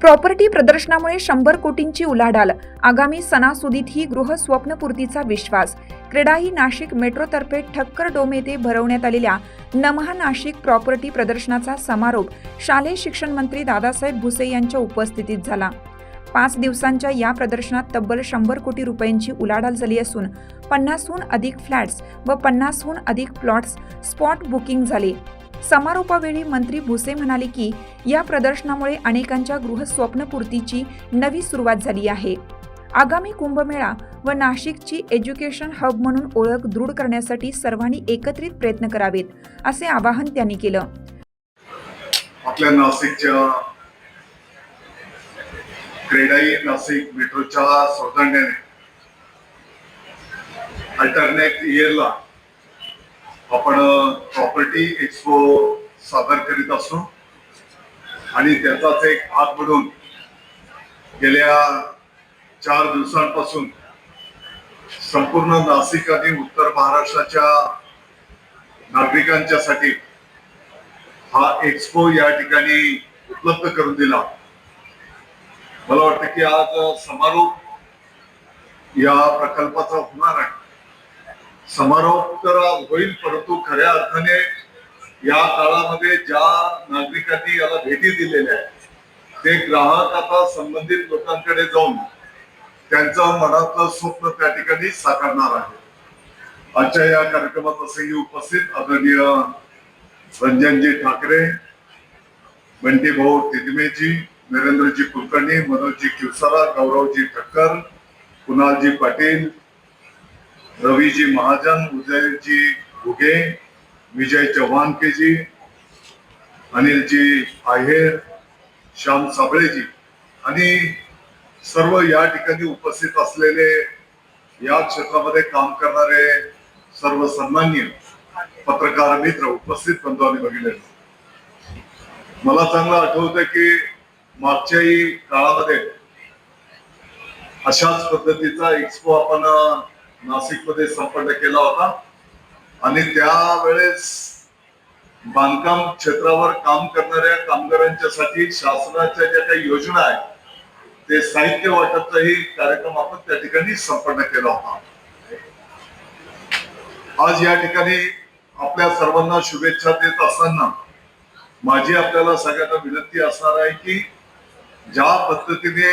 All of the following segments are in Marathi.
प्रॉपर्टी प्रदर्शनामुळे शंभर कोटींची उलाढाल. आगामी सणासुदीतही गृह स्वप्नपूर्तीचा विश्वास. क्रीडाही नाशिक मेट्रोतर्फे ठक्कर डोम येथे भरवण्यात आलेल्या नमहा नाशिक प्रॉपर्टी प्रदर्शनाचा समारोप शालेय शिक्षण मंत्री दादासाहेब भुसे यांच्या उपस्थितीत झाला. पाच दिवसांच्या या प्रदर्शनात तब्बल शंभर कोटी रुपयांची उलाढाल झाली असून पन्नासहून अधिक फ्लॅट्स व पन्नासहून अधिक प्लॉट्स स्पॉट बुकिंग झाले. समारोपावेळी मंत्री भुसे म्हणाले की या प्रदर्शनामुळे अनेकांच्या गृहस्वप्नपूर्तीची नवी सुरुवात झाली आहे. आगामी कुंभमेळा व नाशिकची एज्युकेशन हब म्हणून ओळख दृढ करण्यासाठी सर्वांनी एकत्रित प्रयत्न करावेत असे आवाहन त्यांनी केलं. आपल्या नाशिकच्या क्रेडाई नाशिक मेट्रोच्या सौजन्याने अल्टरनेट इयरला आपण प्रॉपर्टी एक्सपो सादर करीत असतो आणि त्याचाच एक भाग म्हणून गेल्या चार दिवसांपासून संपूर्ण नाशिक आणि उत्तर महाराष्ट्राच्या नागरिकांच्यासाठी हा एक्सपो या ठिकाणी उपलब्ध करून दिला. मला वाटतं की आज समारोप या प्रकल्पाचा होणार आहे. समारोप तर होईल परंतु खऱ्या अर्थाने या काळामध्ये ज्या नागरिकांनी याला भेटी दिलेल्या आहेत ते ग्राहक आता संबंधित लोकांकडे जाऊन त्यांचं मनातलं स्वप्न त्या ठिकाणी साकारणार आहे आजच्या या कार्यक्रमात प्रसंगी उपस्थित आदरणीय रंजनजी ठाकरे बंटी भाऊ तिदमेजी नरेंद्रजी कुलकर्णी मनोजजी किवसारा गौरवजी ठक्कर कुणालजी पाटील रवीजी महाजन उदयजी घुगे विजय चव्हाण केजी अनिलजी आहेर श्याम साबळेजी. आणि सर्व या ठिकाणी उपस्थित असलेले या क्षेत्रामध्ये काम करणारे सर्व सन्मान्य पत्रकार मित्र उपस्थित बंधू आणि बघितले. मला चांगलं आठवतं की मागच्याही काळामध्ये अशाच पद्धतीचा एक्सपो आपण नाशिकमध्ये संपर्क केला होता. आणि त्यावेळेस बांधकाम क्षेत्रावर काम करणाऱ्या कामगारांच्यासाठी शासनाच्या ज्या काही योजना आहेत ते साहित्य वाटपचाही कार्यक्रम आपण त्या ठिकाणी संपन्न केला होता. आज या ठिकाणी आपल्या सर्वांना शुभेच्छा देत असताना माझी आपल्याला सगळ्यांना विनंती असणार आहे की ज्या पद्धतीने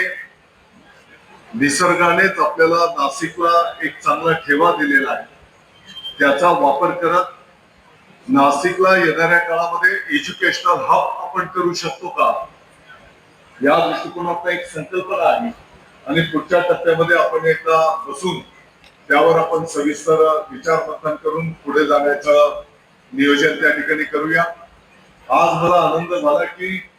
निसर्गानेच आपल्याला नाशिकला एक चांगला ठेवा दिलेला आहे. त्याचा वापर करत नाशिकला येणाऱ्या काळामध्ये एज्युकेशनल हब आपण करू शकतो का? या दृष्टिकोनातला एक संकल्पना आहे. आणि पुढच्या टप्प्यामध्ये आपण एकदा बसून त्यावर आपण सविस्तर विचार मंथन करून पुढे जाण्याचं नियोजन त्या ठिकाणी करूया. आज मला आनंद झाला की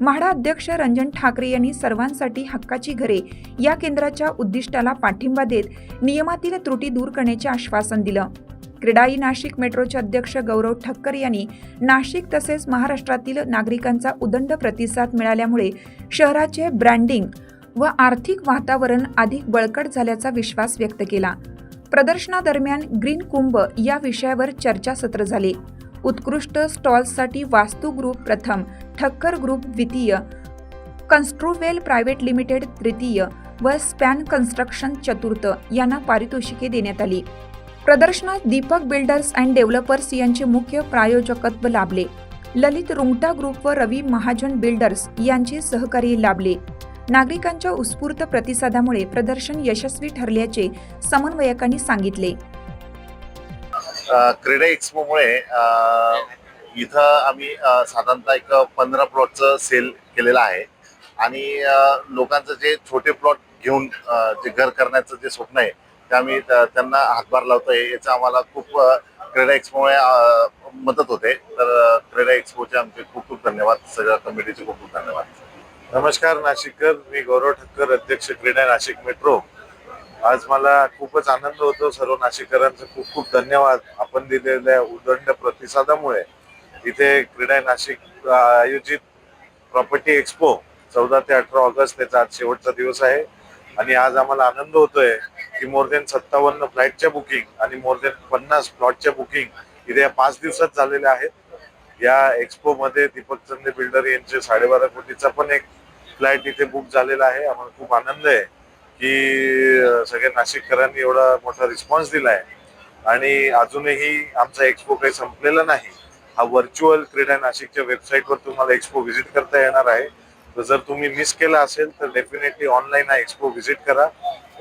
म्हाडा अध्यक्ष रंजन ठाकरे यांनी सर्वांसाठी हक्काची घरे या केंद्राच्या उद्दिष्टाला पाठिंबा देत नियमातील त्रुटी दूर करण्याचे आश्वासन दिलं. क्रीडाई नाशिक मेट्रोचे अध्यक्ष गौरव ठक्कर यांनी नाशिक तसेच महाराष्ट्रातील नागरिकांचा उदंड प्रतिसाद मिळाल्यामुळे शहराचे ब्रँडिंग व आर्थिक वातावरण अधिक बळकट झाल्याचा विश्वास व्यक्त केला. प्रदर्शनादरम्यान ग्रीन कुंभ या विषयावर चर्चासत्र झाले. उत्कृष्ट स्टॉल्ससाठी वास्तू ग्रुप प्रथम ठक्कर ग्रुप द्वितीय कन्स्ट्रुवेल प्रायव्हेट लिमिटेड तृतीय व स्पॅन कन्स्ट्रक्शन चतुर्थ यांना पारितोषिके देण्यात आली. प्रदर्शनात दीपक बिल्डर्स अँड डेव्हलपर्स यांचे मुख्य प्रायोजकत्व लाभले. ललित रुंगटा ग्रुप व रवी महाजन बिल्डर्स यांचे सहकार्य लाभले. नागरिकांच्या उत्स्फूर्त प्रतिसादामुळे प्रदर्शन यशस्वी ठरल्याचे समन्वयकांनी सांगितले. क्रीडा एक्सपोमुळे इथं आम्ही साधारणतः एक पंधरा प्लॉटचं सेल केलेलं आहे. आणि लोकांचं जे छोटे प्लॉट घेऊन जे घर करण्याचं जे स्वप्न आहे ते आम्ही त्यांना हातभार लावतोय. याचं आम्हाला खूप क्रेडा क्रीडा एक्सपोमुळे मदत होते. तर क्रेडा क्रीडा एक्सपोचे आमचे खूप खूप धन्यवाद. सगळ्या कमिटीचे खूप खूप धन्यवाद. नमस्कार नाशिककर. मी गौरव ठक्कर अध्यक्ष क्रीडा नाशिक मेट्रो. आज मला खूपच आनंद होतो. सर्व नाशिककरांचं खूप खूप धन्यवाद. आपण दिलेल्या उदंड प्रतिसादामुळे. इथे क्रीडा नाशिक आयोजित प्रॉपर्टी एक्सपो चौदा ते अठरा ऑगस्ट त्याचा आज शेवटचा दिवस आहे. आणि आज आम्हाला आनंद होतोय की मोर देन सत्तावन्न फ्लाईटच्या बुकिंग आणि मोर देन पन्नास प्लॉटच्या बुकिंग इथे या पाच दिवसात झालेल्या आहेत. या एक्सपो मध्ये दीपक चंदे बिल्डर यांचे साडेबारा कोटीचा पण एक फ्लॅट इथे बुक झालेला आहे. आम्हाला खूप आनंद आहे की सगळ्या नाशिककरांनी एवढा मोठा रिस्पॉन्स दिला आहे आणि अजूनही आमचा एक्सपो काही संपलेला नाही. हा व्हर्च्युअल क्रीडा नाशिकच्या वेबसाईटवर तुम्हाला एक्सपो व्हिजिट करता येणार आहे. तर जर तुम्ही मिस केला असेल तर डेफिनेटली ऑनलाईन हा एक्सपो व्हिजिट करा.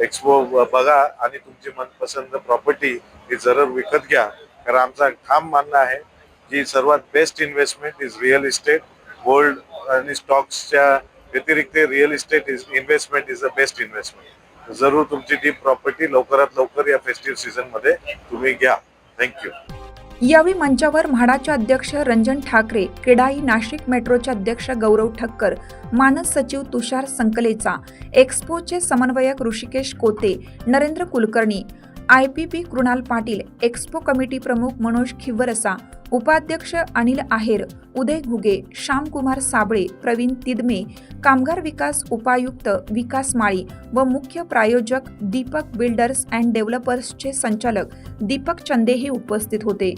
एक्सपो बघा आणि तुमची मनपसंत प्रॉपर्टी ही जरूर विकत घ्या. कारण आमचा ठाम मानणं आहे की सर्वात best investment is real estate gold आणि स्टॉक्सच्या व्यतिरिक्त real estate is investment is the best investment जरूर तुमची ती प्रॉपर्टी लवकरात लवकर या फेस्टिव्ह सीझनमध्ये तुम्ही घ्या. थँक्यू यावेळी मंचावर म्हाडाचे अध्यक्ष रंजन ठाकरे क्रीडाई नाशिक मेट्रोचे अध्यक्ष गौरव ठक्कर मानस सचिव तुषार संकलेचा एक्स्पोचे समन्वयक Hrishikesh Kote Narendra Kulkarni I P P Kunal Patil expo committee प्रमुख मनोज खिवरसा उपाध्यक्ष अनिल आहेर उदय घुगे श्यामकुमार साबळे प्रवीण तिदमे कामगार विकास उपायुक्त विकास माळी व मुख्य प्रायोजक दीपक बिल्डर्स अँड डेव्हलपर्सचे संचालक दीपक चंदे हे उपस्थित होते.